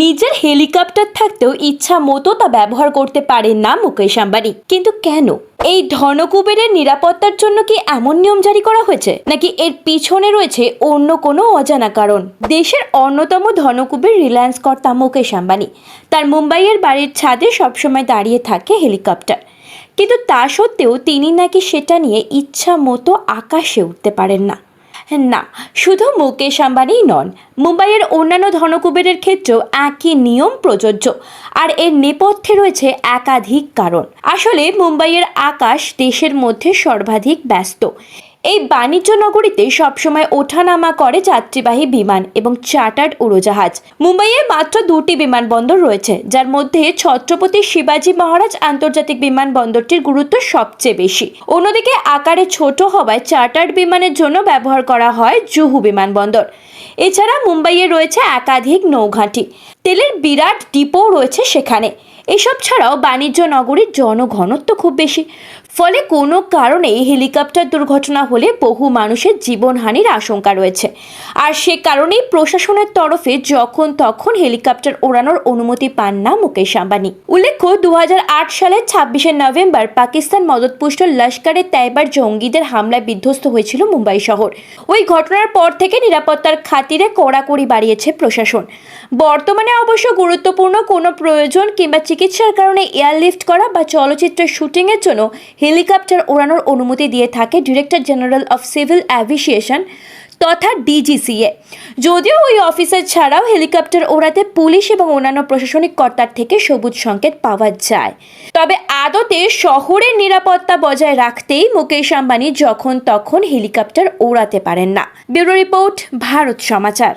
নিজের হেলিকপ্টার থাকতেও ইচ্ছা মতো তা ব্যবহার করতে পারেন না মুকেশ আম্বানি। কিন্তু কেন? এই ধনকুবেরের নিরাপত্তার জন্য কি এমন নিয়ম জারি করা হয়েছে? নাকি এর পিছনে রয়েছে অন্য কোনো অজানা কারণ? দেশের অন্যতম ধনকুবের রিলায়েন্স কর্তা মুকেশ আম্বানি। তার মুম্বাইয়ের বাড়ির ছাদে সবসময় দাঁড়িয়ে থাকে হেলিকপ্টার। কিন্তু তা সত্ত্বেও তিনি নাকি সেটা নিয়ে ইচ্ছা মতো আকাশে উঠতে পারেন না। না, শুধু মুকেশ আম্বানি নন, মুম্বাইয়ের অন্যান্য ধনকুবেরের ক্ষেত্রেও একই নিয়ম প্রযোজ্য। আর এর নেপথ্যে রয়েছে একাধিক কারণ। আসলে মুম্বাইয়ের আকাশ দেশের মধ্যে সর্বাধিক ব্যস্ত। এই বাণিজ্য নগরীতে সবসময় ওঠানামা করে যাত্রীবাহী বিমান এবং চার্টার্ড উড়োজাহাজ। মুম্বাইয়ে মাত্র দুটি বিমানবন্দর রয়েছে, যার মধ্যে ছত্রপতি শিবাজী মহারাজ আন্তর্জাতিক বিমানবন্দরটির গুরুত্ব সবচেয়ে বেশি। অন্যদিকে আকারে ছোট হওয়ায় চার্টার্ড বিমানের জন্য ব্যবহার করা হয় জুহু বিমানবন্দর। এছাড়া মুম্বাইয়ে রয়েছে একাধিক নৌঘাঁটি। তেলের বিরাট ডিপো রয়েছে সেখানে। এসব ছাড়াও বাণিজ্য নগরীর জনঘনত্ব খুব বেশি। ফলে কোনো কারণে হেলিকপ্টার দুর্ঘটনা হলে বহু মানুষের জীবনহানির আশঙ্কা রয়েছে। আর সে কারণেই প্রশাসনের তরফে যখন তখন হেলিকপ্টার ওড়ানোর অনুমতি পান না মুকেশ আম্বানি। উল্লেখ্য দু সালের ছাব্বিশে নভেম্বর পাকিস্তান মদতপুষ্ট লস্করে তাইবার জঙ্গিদের হামলায় বিধ্বস্ত হয়েছিল মুম্বাই শহর। ওই ঘটনার পর থেকে নিরাপত্তার খাতিরে কড়াকড়ি বাড়িয়েছে প্রশাসন। বর্তমানে অবশ্য গুরুত্বপূর্ণ কোনো প্রয়োজন কিংবা চিকিৎসার কারণে এয়ারলিফট করা বা চলচ্চিত্রের শুটিংয়ের জন্য হেলিকপ্টার ওড়ানোর অনুমতি দিয়ে থাকে director general of civil aviation তথা ডিজিসিএ। যদিও ওই অফিসার ছাড়াও হেলিকপ্টার ওড়াতে পুলিশ এবং অন্যান্য প্রশাসনিক কর্তার থেকে সবুজ সংকেত পাওয়া যায়। তবে আদতে শহরের নিরাপত্তা বজায় রাখতেই মুকেশ আম্বানি যখন তখন হেলিকপ্টার ওড়াতে পারেন না। Bureau report, Bharat Samachar.